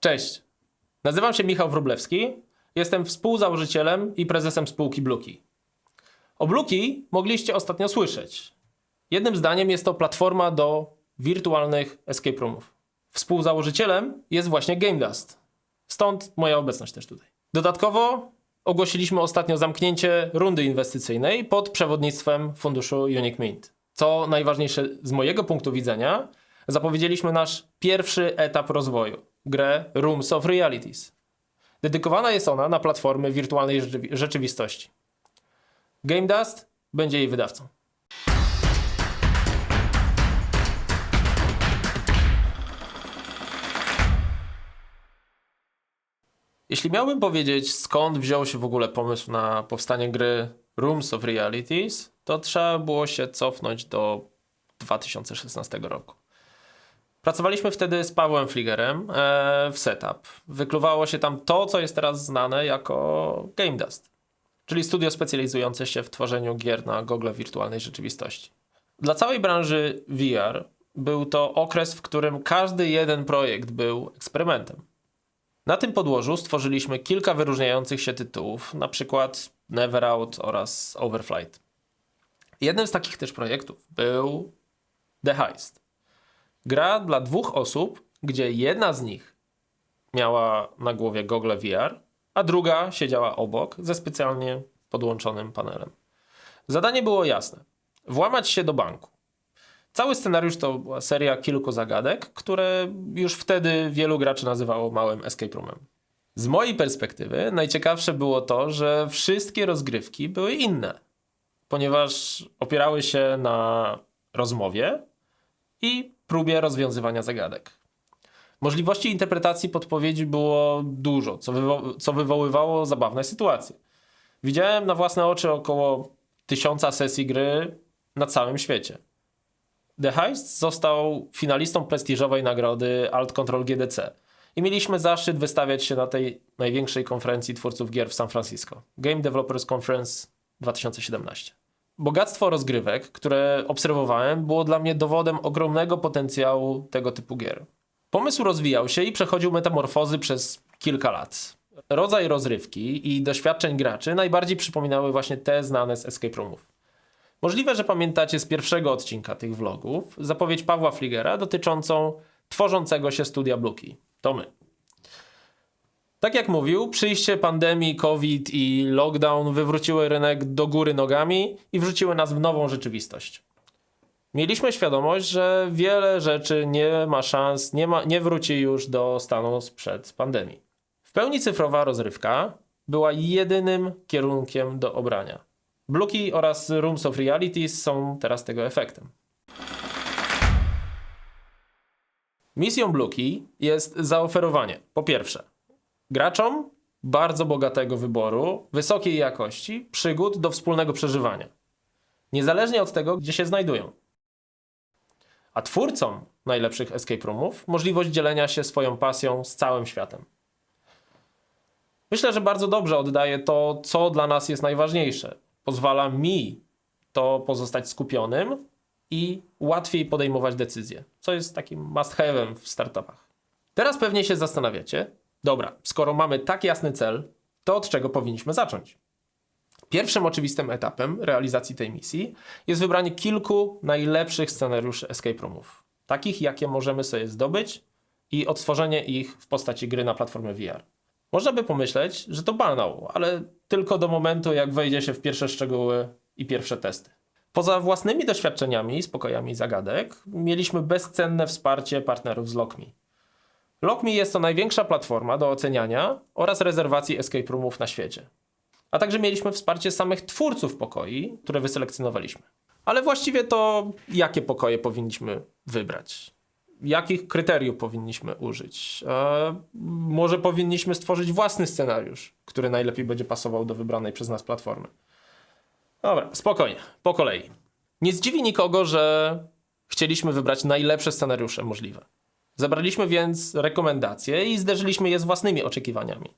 Cześć. Nazywam się Michał Wróblewski. Jestem współzałożycielem i prezesem spółki Bluki. O Bluki mogliście ostatnio słyszeć. Jednym zdaniem jest to platforma do wirtualnych escape roomów. Współzałożycielem jest właśnie Game Dust. Stąd moja obecność też tutaj. Dodatkowo ogłosiliśmy ostatnio zamknięcie rundy inwestycyjnej pod przewodnictwem funduszu Unique Mint. Co najważniejsze z mojego punktu widzenia, zapowiedzieliśmy nasz pierwszy etap rozwoju grę Rooms of Realities. Dedykowana jest ona na platformy wirtualnej rzeczywi- rzeczywistości. Game Dust będzie jej wydawcą. Jeśli miałbym powiedzieć, skąd wziął się w ogóle pomysł na powstanie gry Rooms of Realities, to trzeba było się cofnąć do 2016 roku. Pracowaliśmy wtedy z Pawłem Fligerem e, w setup. Wykluwało się tam to, co jest teraz znane jako Game Dust, czyli studio specjalizujące się w tworzeniu gier na gogle wirtualnej rzeczywistości. Dla całej branży VR był to okres, w którym każdy jeden projekt był eksperymentem. Na tym podłożu stworzyliśmy kilka wyróżniających się tytułów, na przykład Never Out oraz Overflight. Jednym z takich też projektów był The Heist. Gra dla dwóch osób, gdzie jedna z nich miała na głowie gogle VR, a druga siedziała obok ze specjalnie podłączonym panelem. Zadanie było jasne: włamać się do banku. Cały scenariusz to była seria kilku zagadek, które już wtedy wielu graczy nazywało małym escape roomem. Z mojej perspektywy najciekawsze było to, że wszystkie rozgrywki były inne, ponieważ opierały się na rozmowie i próbie rozwiązywania zagadek. Możliwości interpretacji podpowiedzi było dużo, co, wywo- co wywoływało zabawne sytuacje. Widziałem na własne oczy około tysiąca sesji gry na całym świecie. The Heist został finalistą prestiżowej nagrody Alt Control GDC i mieliśmy zaszczyt wystawiać się na tej największej konferencji twórców gier w San Francisco Game Developers Conference 2017. Bogactwo rozgrywek, które obserwowałem, było dla mnie dowodem ogromnego potencjału tego typu gier. Pomysł rozwijał się i przechodził metamorfozy przez kilka lat. Rodzaj rozrywki i doświadczeń graczy najbardziej przypominały właśnie te znane z escape roomów. Możliwe, że pamiętacie z pierwszego odcinka tych vlogów zapowiedź Pawła Fligera dotyczącą tworzącego się studia Bluki. To my. Tak jak mówił, przyjście pandemii, COVID i lockdown wywróciły rynek do góry nogami i wrzuciły nas w nową rzeczywistość. Mieliśmy świadomość, że wiele rzeczy nie ma szans, nie, ma, nie wróci już do stanu sprzed pandemii. W pełni cyfrowa rozrywka była jedynym kierunkiem do obrania. Bluki oraz Rooms of Realities są teraz tego efektem. Misją Bluki jest zaoferowanie, po pierwsze, graczom bardzo bogatego wyboru, wysokiej jakości, przygód do wspólnego przeżywania. Niezależnie od tego, gdzie się znajdują. A twórcom najlepszych escape roomów możliwość dzielenia się swoją pasją z całym światem. Myślę, że bardzo dobrze oddaje to, co dla nas jest najważniejsze. Pozwala mi to pozostać skupionym i łatwiej podejmować decyzje, co jest takim must have'em w startupach. Teraz pewnie się zastanawiacie, dobra, skoro mamy tak jasny cel, to od czego powinniśmy zacząć? Pierwszym oczywistym etapem realizacji tej misji jest wybranie kilku najlepszych scenariuszy escape roomów, takich jakie możemy sobie zdobyć i odtworzenie ich w postaci gry na platformę VR. Można by pomyśleć, że to banał, ale tylko do momentu, jak wejdzie się w pierwsze szczegóły i pierwsze testy. Poza własnymi doświadczeniami i spokojami zagadek, mieliśmy bezcenne wsparcie partnerów z LockMe. LockMe jest to największa platforma do oceniania oraz rezerwacji escape roomów na świecie. A także mieliśmy wsparcie samych twórców pokoi, które wyselekcjonowaliśmy. Ale właściwie to jakie pokoje powinniśmy wybrać? Jakich kryteriów powinniśmy użyć? E, może powinniśmy stworzyć własny scenariusz, który najlepiej będzie pasował do wybranej przez nas platformy. Dobra, spokojnie, po kolei. Nie zdziwi nikogo, że chcieliśmy wybrać najlepsze scenariusze możliwe. Zebraliśmy więc rekomendacje i zderzyliśmy je z własnymi oczekiwaniami.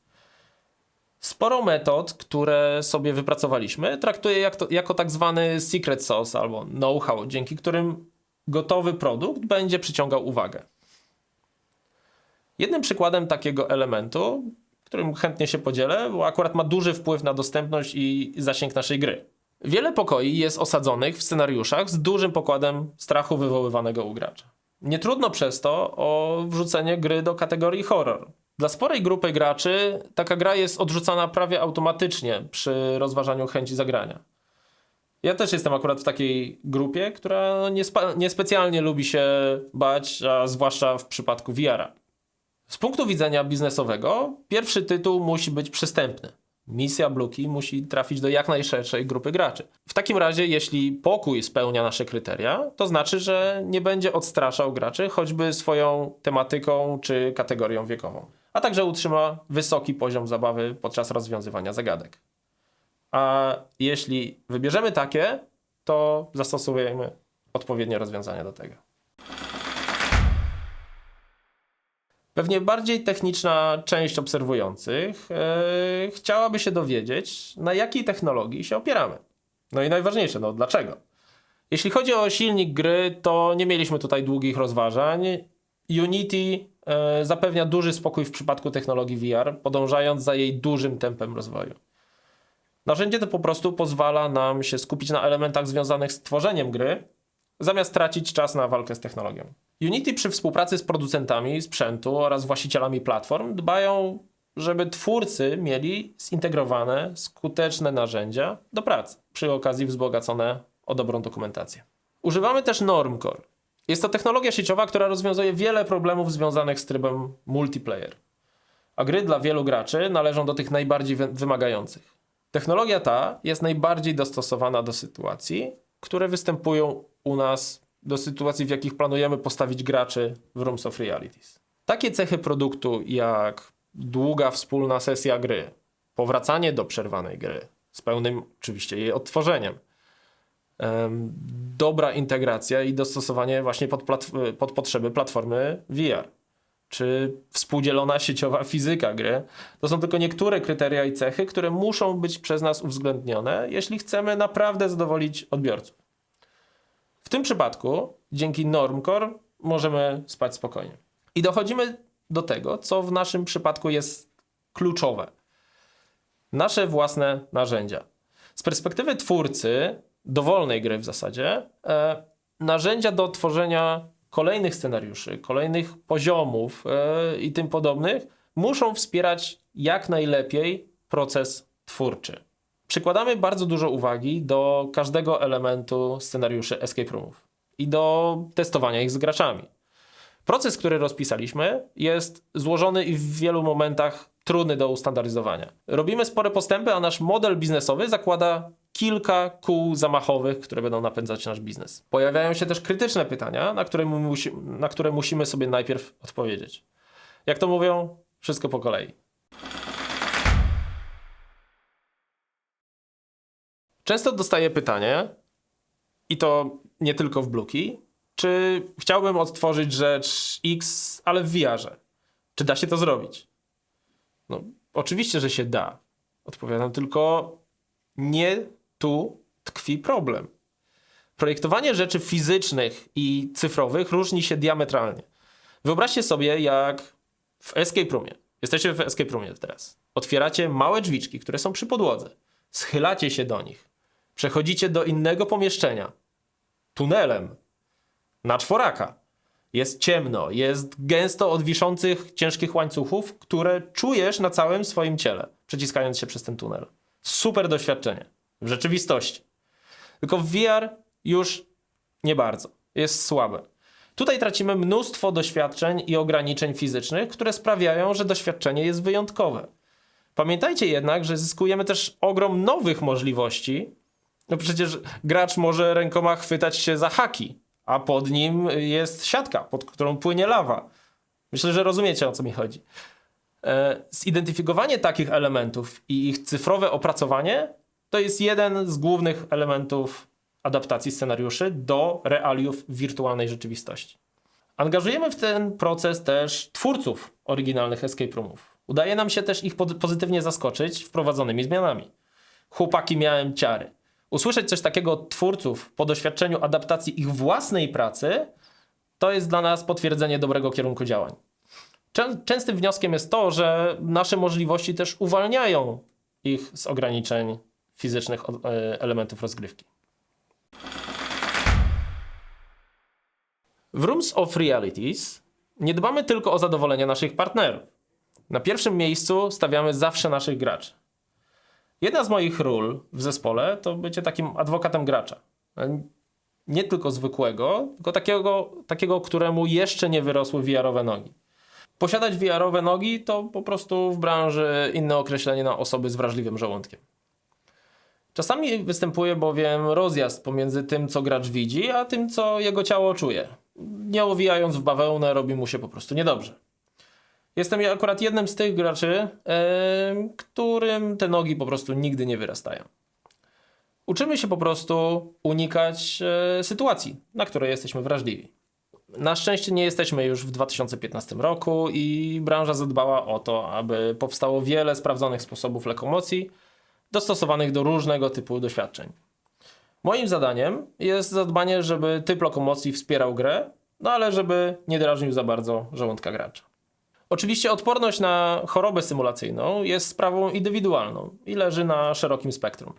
Sporo metod, które sobie wypracowaliśmy, traktuję jak to, jako tak zwany secret sauce albo know-how, dzięki którym gotowy produkt będzie przyciągał uwagę. Jednym przykładem takiego elementu, którym chętnie się podzielę, bo akurat ma duży wpływ na dostępność i zasięg naszej gry. Wiele pokoi jest osadzonych w scenariuszach z dużym pokładem strachu wywoływanego u gracza. Nie trudno przez to o wrzucenie gry do kategorii horror. Dla sporej grupy graczy taka gra jest odrzucana prawie automatycznie przy rozważaniu chęci zagrania. Ja też jestem akurat w takiej grupie, która niespecjalnie lubi się bać, a zwłaszcza w przypadku VR-a. Z punktu widzenia biznesowego, pierwszy tytuł musi być przystępny. Misja Bluki musi trafić do jak najszerszej grupy graczy. W takim razie, jeśli pokój spełnia nasze kryteria, to znaczy, że nie będzie odstraszał graczy choćby swoją tematyką czy kategorią wiekową, a także utrzyma wysoki poziom zabawy podczas rozwiązywania zagadek. A jeśli wybierzemy takie, to zastosujemy odpowiednie rozwiązania do tego. Pewnie bardziej techniczna część obserwujących e, chciałaby się dowiedzieć, na jakiej technologii się opieramy. No i najważniejsze, no dlaczego? Jeśli chodzi o silnik gry, to nie mieliśmy tutaj długich rozważań. Unity e, zapewnia duży spokój w przypadku technologii VR, podążając za jej dużym tempem rozwoju. Narzędzie to po prostu pozwala nam się skupić na elementach związanych z tworzeniem gry, zamiast tracić czas na walkę z technologią. Unity przy współpracy z producentami sprzętu oraz właścicielami platform dbają, żeby twórcy mieli zintegrowane, skuteczne narzędzia do pracy, przy okazji wzbogacone o dobrą dokumentację. Używamy też Normcore. Jest to technologia sieciowa, która rozwiązuje wiele problemów związanych z trybem multiplayer. A gry dla wielu graczy należą do tych najbardziej wy- wymagających. Technologia ta jest najbardziej dostosowana do sytuacji, które występują u nas, do sytuacji, w jakich planujemy postawić graczy w Rooms of Realities. Takie cechy produktu jak długa wspólna sesja gry, powracanie do przerwanej gry, z pełnym oczywiście jej odtworzeniem, em, dobra integracja i dostosowanie właśnie pod, pod potrzeby platformy VR czy współdzielona sieciowa fizyka gry. To są tylko niektóre kryteria i cechy, które muszą być przez nas uwzględnione, jeśli chcemy naprawdę zadowolić odbiorców. W tym przypadku, dzięki Normcore, możemy spać spokojnie. I dochodzimy do tego, co w naszym przypadku jest kluczowe. Nasze własne narzędzia. Z perspektywy twórcy, dowolnej gry w zasadzie, e, narzędzia do tworzenia kolejnych scenariuszy, kolejnych poziomów e, i tym podobnych muszą wspierać jak najlepiej proces twórczy. Przykładamy bardzo dużo uwagi do każdego elementu scenariuszy escape roomów i do testowania ich z graczami. Proces, który rozpisaliśmy, jest złożony i w wielu momentach trudny do ustandaryzowania. Robimy spore postępy, a nasz model biznesowy zakłada kilka kół zamachowych, które będą napędzać nasz biznes. Pojawiają się też krytyczne pytania, na które, musi, na które musimy sobie najpierw odpowiedzieć. Jak to mówią, wszystko po kolei. Często dostaję pytanie, i to nie tylko w Bluki, czy chciałbym odtworzyć rzecz X, ale w VR-ze. Czy da się to zrobić? No, oczywiście, że się da. Odpowiadam tylko, nie tu tkwi problem. Projektowanie rzeczy fizycznych i cyfrowych różni się diametralnie. Wyobraźcie sobie, jak w escape roomie, jesteście w escape roomie teraz, otwieracie małe drzwiczki, które są przy podłodze, schylacie się do nich, przechodzicie do innego pomieszczenia, tunelem, na czworaka. Jest ciemno, jest gęsto od wiszących ciężkich łańcuchów, które czujesz na całym swoim ciele, przeciskając się przez ten tunel. Super doświadczenie. W rzeczywistości. Tylko w VR już nie bardzo. Jest słabe. Tutaj tracimy mnóstwo doświadczeń i ograniczeń fizycznych, które sprawiają, że doświadczenie jest wyjątkowe. Pamiętajcie jednak, że zyskujemy też ogrom nowych możliwości. No przecież gracz może rękoma chwytać się za haki, a pod nim jest siatka, pod którą płynie lawa. Myślę, że rozumiecie o co mi chodzi. E, Zidentyfikowanie takich elementów i ich cyfrowe opracowanie to jest jeden z głównych elementów adaptacji scenariuszy do realiów wirtualnej rzeczywistości. Angażujemy w ten proces też twórców oryginalnych escape roomów. Udaje nam się też ich pozytywnie zaskoczyć wprowadzonymi zmianami. Chłopaki miałem ciary. Usłyszeć coś takiego od twórców po doświadczeniu adaptacji ich własnej pracy to jest dla nas potwierdzenie dobrego kierunku działań. Czę- Częstym wnioskiem jest to, że nasze możliwości też uwalniają ich z ograniczeń fizycznych e, elementów rozgrywki. W Rooms of Realities nie dbamy tylko o zadowolenie naszych partnerów. Na pierwszym miejscu stawiamy zawsze naszych graczy. Jedna z moich ról w zespole to bycie takim adwokatem gracza. Nie tylko zwykłego, tylko takiego, takiego któremu jeszcze nie wyrosły VR-owe nogi. Posiadać VR-owe nogi to po prostu w branży inne określenie na osoby z wrażliwym żołądkiem. Czasami występuje bowiem rozjazd pomiędzy tym, co gracz widzi, a tym, co jego ciało czuje. Nie owijając w bawełnę, robi mu się po prostu niedobrze. Jestem akurat jednym z tych graczy, którym te nogi po prostu nigdy nie wyrastają. Uczymy się po prostu unikać e, sytuacji, na które jesteśmy wrażliwi. Na szczęście nie jesteśmy już w 2015 roku i branża zadbała o to, aby powstało wiele sprawdzonych sposobów lokomocji dostosowanych do różnego typu doświadczeń. Moim zadaniem jest zadbanie, żeby typ lokomocji wspierał grę, no ale żeby nie drażnił za bardzo żołądka gracza. Oczywiście odporność na chorobę symulacyjną jest sprawą indywidualną i leży na szerokim spektrum.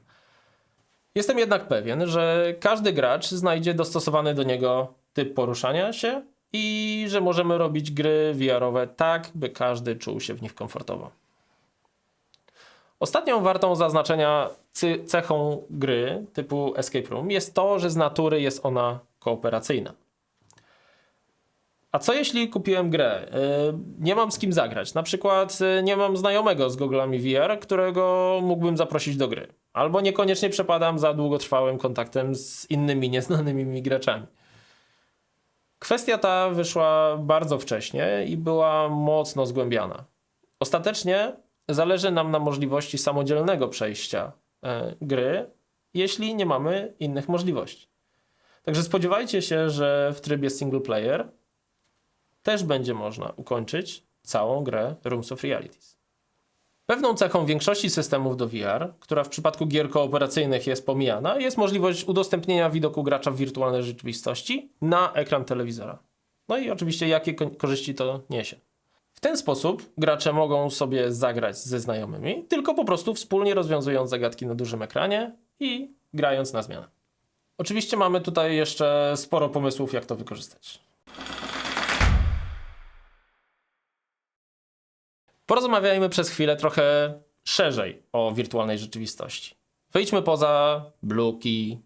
Jestem jednak pewien, że każdy gracz znajdzie dostosowany do niego typ poruszania się i że możemy robić gry VR-owe tak, by każdy czuł się w nich komfortowo. Ostatnią wartą zaznaczenia cechą gry typu Escape Room jest to, że z natury jest ona kooperacyjna. A co jeśli kupiłem grę? Yy, nie mam z kim zagrać. Na przykład yy, nie mam znajomego z goglami VR, którego mógłbym zaprosić do gry. Albo niekoniecznie przepadam za długotrwałym kontaktem z innymi nieznanymi mi graczami. Kwestia ta wyszła bardzo wcześnie i była mocno zgłębiana. Ostatecznie zależy nam na możliwości samodzielnego przejścia e, gry, jeśli nie mamy innych możliwości. Także spodziewajcie się, że w trybie single player też będzie można ukończyć całą grę Rooms of Realities. Pewną cechą większości systemów do VR, która w przypadku gier kooperacyjnych jest pomijana, jest możliwość udostępnienia widoku gracza w wirtualnej rzeczywistości na ekran telewizora. No i oczywiście jakie ko- korzyści to niesie. W ten sposób gracze mogą sobie zagrać ze znajomymi, tylko po prostu wspólnie rozwiązując zagadki na dużym ekranie i grając na zmianę. Oczywiście mamy tutaj jeszcze sporo pomysłów, jak to wykorzystać. Porozmawiajmy przez chwilę trochę szerzej o wirtualnej rzeczywistości. Wyjdźmy poza Bluki,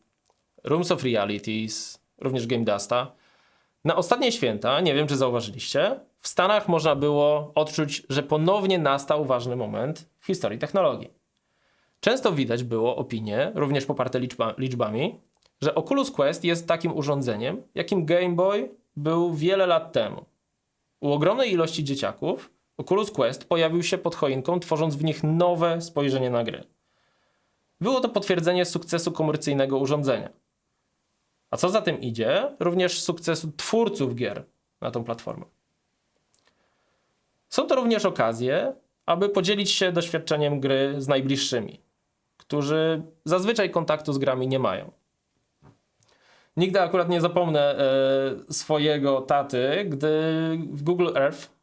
Rooms of Realities, również Game Dusta. Na ostatnie święta, nie wiem czy zauważyliście, w Stanach można było odczuć, że ponownie nastał ważny moment w historii technologii. Często widać było opinie, również poparte liczba, liczbami, że Oculus Quest jest takim urządzeniem, jakim Game Boy był wiele lat temu. U ogromnej ilości dzieciaków Oculus Quest pojawił się pod choinką, tworząc w nich nowe spojrzenie na gry. Było to potwierdzenie sukcesu komercyjnego urządzenia. A co za tym idzie, również sukcesu twórców gier na tą platformę. Są to również okazje, aby podzielić się doświadczeniem gry z najbliższymi, którzy zazwyczaj kontaktu z grami nie mają. Nigdy akurat nie zapomnę e, swojego taty, gdy w Google Earth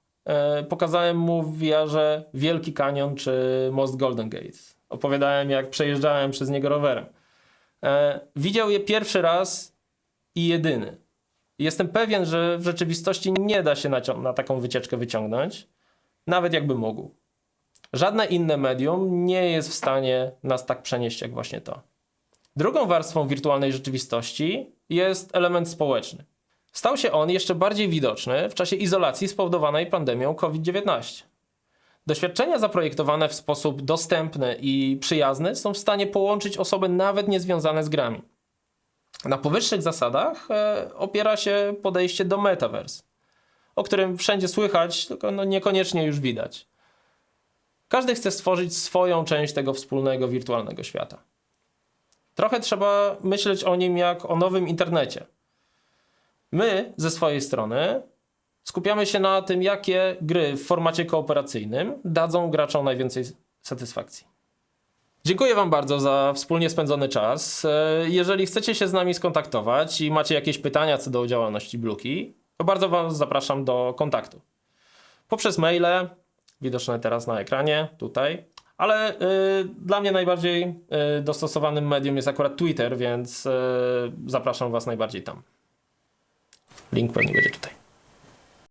pokazałem mu w VR-ze Wielki Kanion czy Most Golden Gate. Opowiadałem, jak przejeżdżałem przez niego rowerem. E, widział je pierwszy raz i jedyny. Jestem pewien, że w rzeczywistości nie da się na, na taką wycieczkę wyciągnąć, nawet jakby mógł. Żadne inne medium nie jest w stanie nas tak przenieść jak właśnie to. Drugą warstwą wirtualnej rzeczywistości jest element społeczny. Stał się on jeszcze bardziej widoczny w czasie izolacji spowodowanej pandemią COVID-19. Doświadczenia zaprojektowane w sposób dostępny i przyjazny są w stanie połączyć osoby nawet niezwiązane z grami. Na powyższych zasadach e, opiera się podejście do metaverse, o którym wszędzie słychać, tylko no niekoniecznie już widać. Każdy chce stworzyć swoją część tego wspólnego wirtualnego świata. Trochę trzeba myśleć o nim jak o nowym internecie. My ze swojej strony skupiamy się na tym, jakie gry w formacie kooperacyjnym dadzą graczom najwięcej satysfakcji. Dziękuję Wam bardzo za wspólnie spędzony czas. E, Jeżeli chcecie się z nami skontaktować i macie jakieś pytania co do działalności Bluki, to bardzo Was zapraszam do kontaktu. poprzez maile, widoczne teraz na ekranie, tutaj. Ale y, dla mnie najbardziej y, dostosowanym medium jest akurat Twitter, więc y, zapraszam Was najbardziej tam. Link pewnie będzie tutaj.